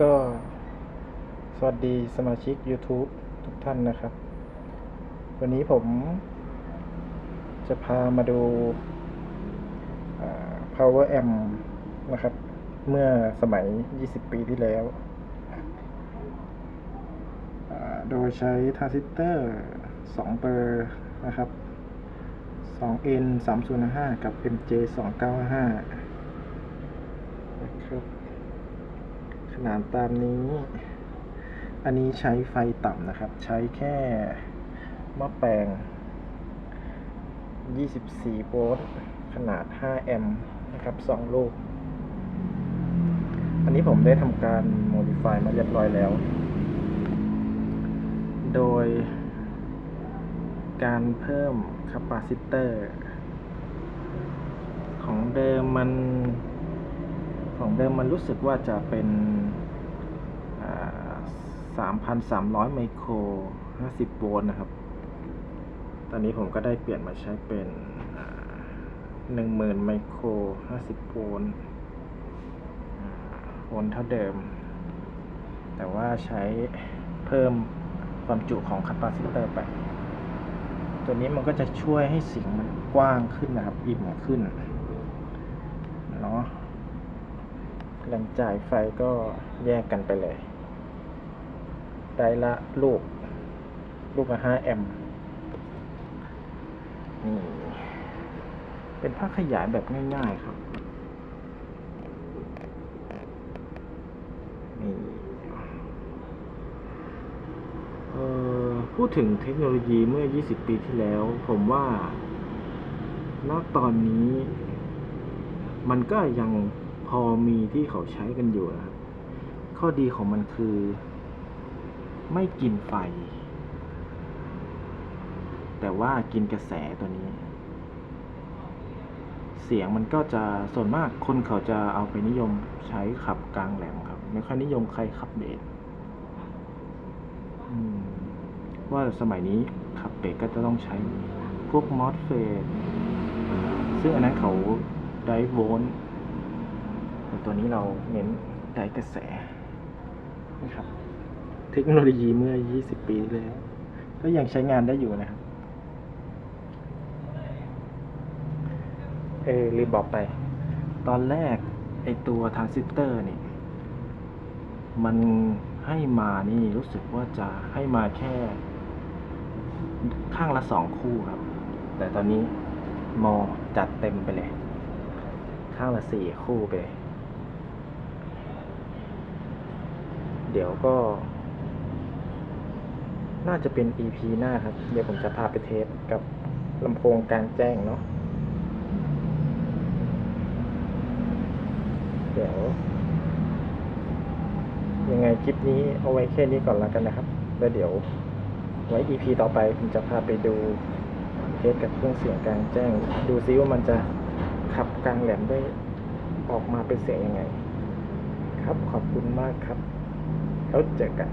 ก็ สวัสดีสมาชิก YouTube ทุกท่านนะครับ วันนี้ผม จะพามาดู power amp นะครับ เมื่อสมัย 20 ปีที่แล้ว โดยใช้ทรานซิสเตอร์ 2เบอร์นะครับ 2N 305กับ MJ 295นะครับ นาดตามนี้ อันนี้ใช้ไฟต่ำนะครับ ใช้แค่หม้อแปลง 24 โวลต์ ขนาด 5 แอมป์นะครับ 2 ลูก อันนี้ผมได้ทำการ modify มาเรียบร้อยแล้ว โดยการเพิ่มคาปาซิเตอร์ ของเดิมมัน ของเดิมมันรู้สึกว่าจะเป็น สามพันสามร้อยไมโครห้าสิบโวลต์นะครับ ตอนนี้ผมก็ได้เปลี่ยนมาใช้เป็นหนึ่งหมื่นไมโครห้าสิบโวลต์โวลต์เท่าเดิม แต่ว่าใช้เพิ่มความจุของคาปาซิเตอร์ไป ตัวนี้มันก็จะช่วยให้เสียงมันกว้างขึ้นนะครับ อิ่มขึ้น เนาะแหล่งจ่ายไฟก็แยกกันไปเลย ได้ละลูก ลูกละห้าแอมนี่เป็นภาคขยายแบบง่าย ๆ ครับนี่เอ่อพูดถึงเทคโนโลยีเมื่อ 20 ปีที่แล้ว ผมว่าณตอนนี้ มันก็ยังพอมีที่เขาใช้กันอยู่นะครับ ข้อดีของมันคือ ไม่กินไฟ แต่ว่ากินกระแสตัวนี้ เสียงมันก็จะส่วนมากคนเขาจะเอาไปนิยมใช้ขับกลางแหลมครับ ไม่ค่อยนิยมใครขับเบสว่าสมัยนี้ขับเบสก็จะต้องใช้พวกมอสเฟตซึ่งอันนั้นเขาไดโวลต์แต่ตัวนี้เราเน้นไดกระแสนะครับ เทคโนโลยีเมื่อ 20 ปีที่แล้ว ก็ยังใช้งานได้อยู่นะครับ เออลืมบอกไป ตอนแรก ไอตัวทรานซิสเตอร์นี่ มันให้มานี่รู้สึกว่าจะให้มาแค่ ข้างละสองคู่ครับ แต่ตอนนี้มอจัดเต็มไปเลย ข้างละสี่คู่ไปเลยเดี๋ยวก็ น่าจะเป็น EP หน้าครับ เดี๋ยวผมจะพาไปเทสกับลำโพงกลางแจ้งเนาะเดี๋ยว ยังไงคลิปนี้เอาไว้แค่นี้ก่อนแล้วกันนะครับ แล้วเดี๋ยวไว้ EP ต่อไปผมจะพาไปดูเทสกับเครื่องเสียงกลางแจ้ง ดูซิว่ามันจะขับกลางแหลมได้ออกมาเป็นเสียงยังไง ครับขอบคุณมากครับแล้วเจอกัน